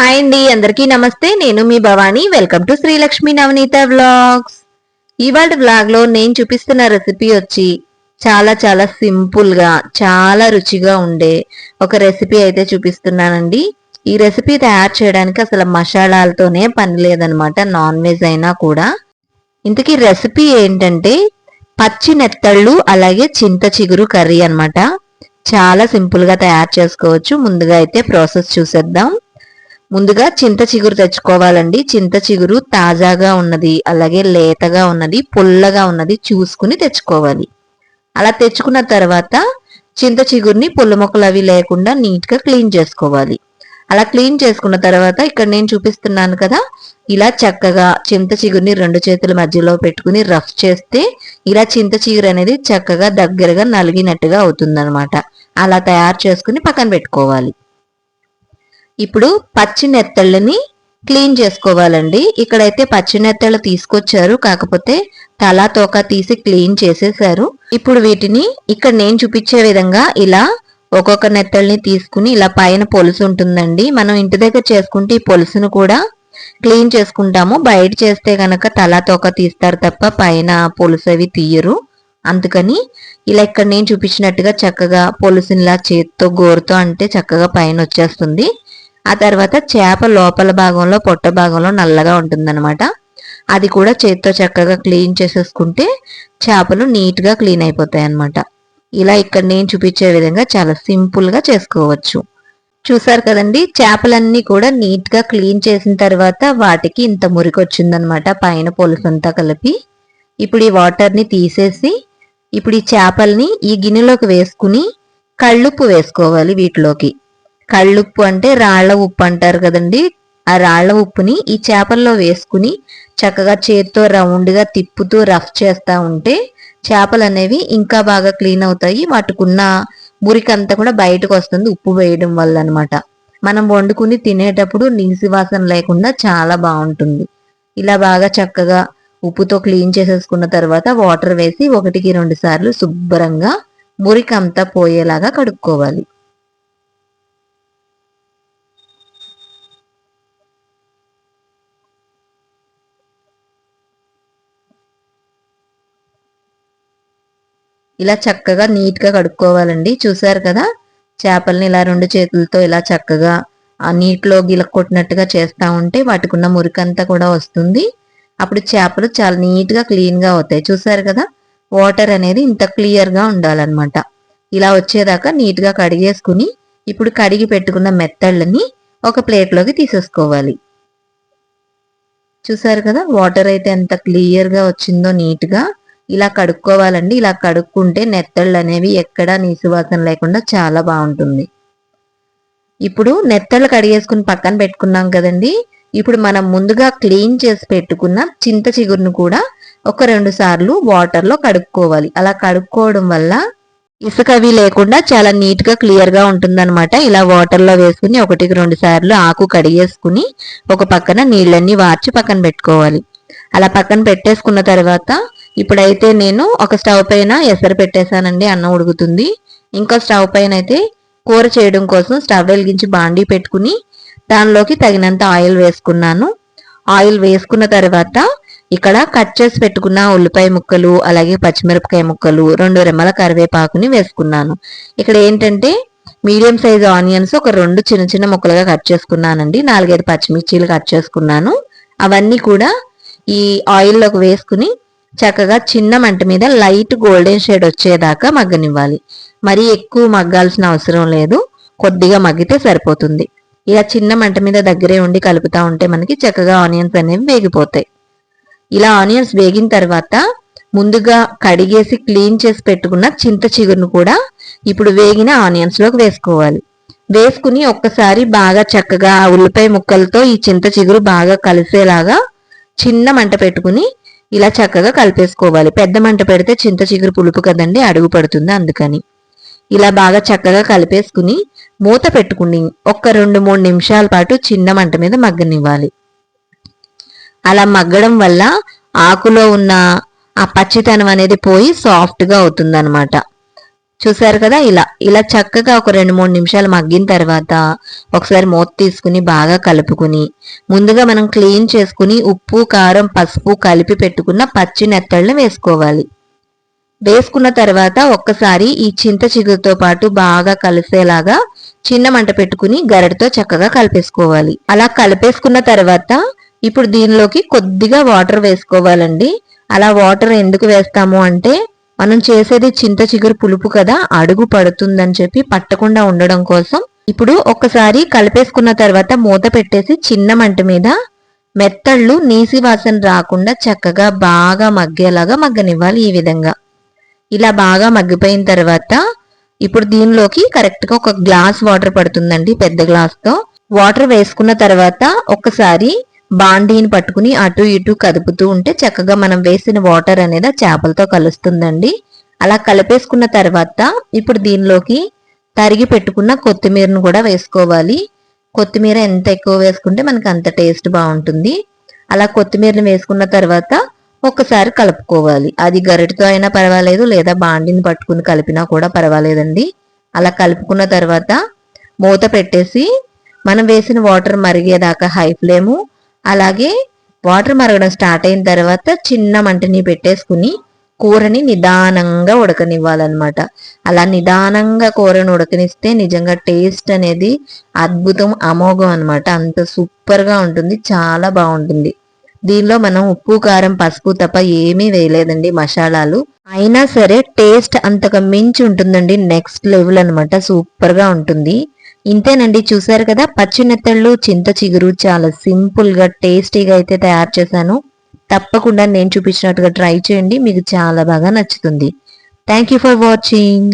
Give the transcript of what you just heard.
Hi అండి అందరికీ నమస్తే. నేను మీ Bhavani. Welcome to Srilakshmi Navaneetha vlogs ఇవాళ వ్లాగ్లో నేను చూపిస్తున్న రెసిపీ వచ్చి చాలా చాలా సింపుల్గా చాలా రుచిగా ఉండే ఒక రెసిపీ అయితే చూపిస్తున్నానండి. ఈ రెసిపీ తయారు చేయడానికి అసలు మసాలాలతోనే పని లేదనమాట నాన్ వెజ్ అయినా కూడా. ఇంతకీ రెసిపీ ఏంటంటే పచ్చి నెత్తళ్ళు అలాగే చింత చిగురు కర్రీ అనమాట చాలా సింపుల్గా తయారు చేసుకోవచ్చు. ముందుగా అయితే ప్రాసెస్ చూసేద్దాం. ముందుగా చింత చిగురు తెచ్చుకోవాలండి. చింత చిగురు తాజాగా ఉన్నది అలాగే లేతగా ఉన్నది పుల్లగా ఉన్నది చూసుకుని తెచ్చుకోవాలి. అలా తెచ్చుకున్న తర్వాత చింత చిగురిని పుల్ల మొక్కలు అవి లేకుండా నీట్గా క్లీన్ చేసుకోవాలి. అలా క్లీన్ చేసుకున్న తర్వాత ఇక్కడ నేను చూపిస్తున్నాను కదా ఇలా చక్కగా చింత చిగురిని రెండు చేతుల మధ్యలో పెట్టుకుని రఫ్ చేస్తే ఇలా చింత చిగురు అనేది చక్కగా దగ్గరగా నలిగినట్టుగా అవుతుందన్నమాట. అలా తయారు చేసుకుని పక్కన పెట్టుకోవాలి. ఇప్పుడు పచ్చి నెత్తళ్ళని క్లీన్ చేసుకోవాలండి. ఇక్కడైతే పచ్చి నెత్తళ్ళు తీసుకొచ్చారు. కాకపోతే తలా తోక తీసి క్లీన్ చేసేసారు. ఇప్పుడు వీటిని ఇక్కడ నేను చూపించే విధంగా ఇలా ఒక్కొక్క నెత్తల్ని తీసుకుని ఇలా పైన పొలుసు ఉంటుందండి. మనం ఇంటి దగ్గర చేసుకుంటే ఈ పొలుసును కూడా క్లీన్ చేసుకుంటాము. బయట చేస్తే గనక తలా తోక తీస్తారు తప్ప పైన పొలుసు అవి తీయరు. అందుకని ఇలా ఇక్కడ నేను చూపించినట్టుగా చక్కగా పొలుసుని ఇలా చేత్తో గోరుతో అంటే చక్కగా పైన వచ్చేస్తుంది. ఆ తర్వాత చేప లోపల భాగంలో పొట్ట భాగంలో నల్లగా ఉంటుందన్నమాట. అది కూడా చేత్తో చక్కగా క్లీన్ చేసేసుకుంటే చేపలు నీట్గా క్లీన్ అయిపోతాయి అన్నమాట ఇలా ఇక్కడ నేను చూపించే విధంగా చాలా సింపుల్గా చేసుకోవచ్చు. చూసారు కదండి చేపలన్నీ కూడా నీట్గా క్లీన్ చేసిన తర్వాత వాటికి ఇంత మురికి వచ్చిందనమాట పైన పొలుసంతా కలిపి. ఇప్పుడు ఈ వాటర్ని తీసేసి ఇప్పుడు ఈ చేపల్ని ఈ గిన్నెలోకి వేసుకుని కళ్ళుప్పు వేసుకోవాలి వీటిలోకి. కళ్ళుప్పు అంటే రాళ్ళ ఉప్పు అంటారు కదండి. ఆ రాళ్ళ ఉప్పుని ఈ చేపల్లో వేసుకుని చక్కగా చేత్తో రౌండ్గా తిప్పుతూ రఫ్ చేస్తూ ఉంటే చేపలు అనేవి ఇంకా బాగా క్లీన్ అవుతాయి. వాటికున్న మురికంతా కూడా బయటకు వస్తుంది ఉప్పు వేయడం వల్ల అనమాట మనం వండుకుని తినేటప్పుడు నీసి వాసన లేకుండా చాలా బాగుంటుంది. ఇలా బాగా చక్కగా ఉప్పుతో క్లీన్ చేసేసుకున్న తర్వాత వాటర్ వేసి ఒకటికి రెండు సార్లు శుభ్రంగా మురికంతా పోయేలాగా కడుక్కోవాలి. ఇలా చక్కగా నీట్గా కడుక్కోవాలండి. చూసారు కదా? చేపల్ని ఇలా రెండు చేతులతో ఇలా చక్కగా ఆ నీటిలో గిలక్కొట్టినట్టుగా చేస్తూ ఉంటే వాటికి ఉన్న మురికంతా కూడా వస్తుంది. అప్పుడు చేపలు చాలా నీట్గా క్లీన్గా అవుతాయి. చూసారు కదా? వాటర్ అనేది ఇంత క్లియర్గా ఉండాలన్నమాట. ఇలా వచ్చేదాకా నీట్గా కడిగేసుకుని ఇప్పుడు కడిగి పెట్టుకున్న మెత్తళ్ళని ఒక ప్లేట్లోకి తీసేసుకోవాలి. చూసారు కదా? వాటర్ అయితే ఎంత క్లియర్గా వచ్చిందో నీట్గా. ఇలా కడుక్కోవాలండి. ఇలా కడుక్కుంటే నెత్తళ్ళు అనేవి ఎక్కడా నీసువాసన లేకుండా చాలా బాగుంటుంది. ఇప్పుడు నెత్తళ్ళు కడిగేసుకుని పక్కన పెట్టుకున్నాం కదండి. ఇప్పుడు మనం ముందుగా క్లీన్ చేసి పెట్టుకున్న చింత చిగురును కూడా ఒక రెండు సార్లు వాటర్లో కడుక్కోవాలి. అలా కడుక్కోవడం వల్ల ఇసుక అవి లేకుండా చాలా నీట్గా క్లియర్గా ఉంటుందన్నమాట. ఇలా వాటర్లో వేసుకుని ఒకటికి రెండు సార్లు ఆకు కడిగేసుకుని ఒక పక్కన నీళ్ళన్నీ వార్చి పక్కన పెట్టుకోవాలి. అలా పక్కన పెట్టేసుకున్న తర్వాత ఇప్పుడైతే నేను ఒక స్టవ్ పైన ఎసరు పెట్టేశానండి అన్నం ఉడుకుతుంది. ఇంకో స్టవ్ పైన అయితే కూర చేయడం కోసం స్టవ్ వెలిగించి బాండీ పెట్టుకుని దానిలోకి తగినంత ఆయిల్ వేసుకున్నాను. ఆయిల్ వేసుకున్న తర్వాత ఇక్కడ కట్ చేసి పెట్టుకున్న ఉల్లిపాయ ముక్కలు అలాగే పచ్చిమిరపకాయ ముక్కలు రెండు రెమ్మల కరివేపాకుని వేసుకున్నాను. ఇక్కడ ఏంటంటే మీడియం సైజ్ ఆనియన్స్ ఒక రెండు చిన్న చిన్న ముక్కలుగా కట్ చేసుకున్నానండి. నాలుగైదు పచ్చిమిర్చీలు కట్ చేసుకున్నాను. అవన్నీ కూడా ఈ ఆయిల్లోకి వేసుకుని చక్కగా చిన్న మంట మీద లైట్ గోల్డెన్ షేడ్ వచ్చేదాకా మగ్గనివ్వాలి. మరి ఎక్కువ మగ్గాల్సిన అవసరం లేదు. కొద్దిగా మగ్గితే సరిపోతుంది. ఇలా చిన్న మంట మీద దగ్గరే ఉండి కలుపుతా ఉంటే మనకి చక్కగా ఆనియన్స్ అనేవి వేగిపోతాయి. ఇలా ఆనియన్స్ వేగిన తర్వాత ముందుగా కడిగేసి క్లీన్ చేసి పెట్టుకున్న చింత చిగురును కూడా ఇప్పుడు వేగిన ఆనియన్స్లోకి వేసుకోవాలి. వేసుకుని ఒక్కసారి బాగా చక్కగా ఉల్లిపాయ ముక్కలతో ఈ చింత చిగురు బాగా కలిసేలాగా చిన్న మంట పెట్టుకుని ఇలా చక్కగా కలిపేసుకోవాలి. పెద్ద మంట పెడితే చింత చిగురు పులుపు కదండి అడుగు పడుతుంది అందుకని. ఇలా బాగా చక్కగా కలిపేసుకుని మూత పెట్టుకుని ఒక్క రెండు మూడు నిమిషాల పాటు చిన్న మంట మీద మగ్గనివ్వాలి. అలా మగ్గడం వల్ల ఆకులో ఉన్న ఆ పచ్చితనం అనేది పోయి సాఫ్ట్గా అవుతుంది అనమాట చూసారు కదా ఇలా ఇలా చక్కగా ఒక రెండు మూడు నిమిషాలు మగ్గిన తర్వాత ఒకసారి మూత తీసుకుని బాగా కలుపుకుని ముందుగా మనం క్లీన్ చేసుకుని ఉప్పు కారం పసుపు కలిపి పెట్టుకున్న పచ్చి నెత్తళ్ళని వేసుకోవాలి. వేసుకున్న తర్వాత ఒక్కసారి ఈ చింత చిగురుతో పాటు బాగా కలిసేలాగా చిన్న మంట పెట్టుకుని గరటితో చక్కగా కలిపేసుకోవాలి. అలా కలిపేసుకున్న తర్వాత ఇప్పుడు దీనిలోకి కొద్దిగా వాటర్ వేసుకోవాలండి. అలా వాటర్ ఎందుకు వేస్తాము అంటే మనం చేసేది చింత చిగురు పులుపు కదా అడుగు పడుతుందని చెప్పి పట్టకుండా ఉండడం కోసం ఇప్పుడు ఒక్కసారి కలిపేసుకున్న తర్వాత మూత పెట్టేసి చిన్న మంట మీద మెత్తళ్ళు నీసి వాసన రాకుండా చక్కగా బాగా మగ్గేలాగా మగ్గనివ్వాలి ఈ విధంగా. ఇలా బాగా మగ్గిపోయిన తర్వాత ఇప్పుడు దీనిలోకి కరెక్ట్గా ఒక గ్లాస్ వాటర్ పడుతుందండి పెద్ద గ్లాస్తో వాటర్ వేసుకున్న తర్వాత ఒకసారి బాండీని పట్టుకుని అటు ఇటు కదుపుతూ ఉంటే చక్కగా మనం వేసిన వాటర్ అనేది చేపలతో కలుస్తుందండి. అలా కలిపేసుకున్న తర్వాత ఇప్పుడు దీనిలోకి తరిగి పెట్టుకున్న కొత్తిమీరను కూడా వేసుకోవాలి. కొత్తిమీర ఎంత ఎక్కువ వేసుకుంటే మనకి అంత టేస్ట్ బాగుంటుంది. అలా కొత్తిమీరని వేసుకున్న తర్వాత ఒక్కసారి కలుపుకోవాలి. అది గరిటతో అయినా పర్వాలేదు లేదా బాండిని పట్టుకుని కలిపినా కూడా పర్వాలేదండి. అలా కలుపుకున్న తర్వాత మూత పెట్టేసి మనం వేసిన వాటర్ మరిగేదాకా హై ఫ్లేము అలాగే వాటర్ మరగడం స్టార్ట్ అయిన తర్వాత చిన్న మంటని పెట్టేసుకుని కూరని నిదానంగా ఉడకనివ్వాలన్నమాట. అలా నిదానంగా కూరని ఉడకనిస్తే నిజంగా టేస్ట్ అనేది అద్భుతం అమోఘం అనమాట అంత సూపర్గా ఉంటుంది చాలా బాగుంటుంది. దీనిలో మనం ఉప్పు కారం పసుపు తప్ప ఏమీ వేయలేదండి మసాలాలు. అయినా సరే టేస్ట్ అంతగా మించి ఉంటుందండి నెక్స్ట్ లెవెల్ అనమాట సూపర్గా ఉంటుంది. ఇంతేనండి చూసారు కదా? పచ్చి నెత్తళ్ళు చింత చిగురు చాలా సింపుల్గా టేస్టీగా అయితే తయారు చేశాను. తప్పకుండా నేను చూపించినట్టుగా ట్రై చేయండి మీకు చాలా బాగా నచ్చుతుంది. Thank you for watching.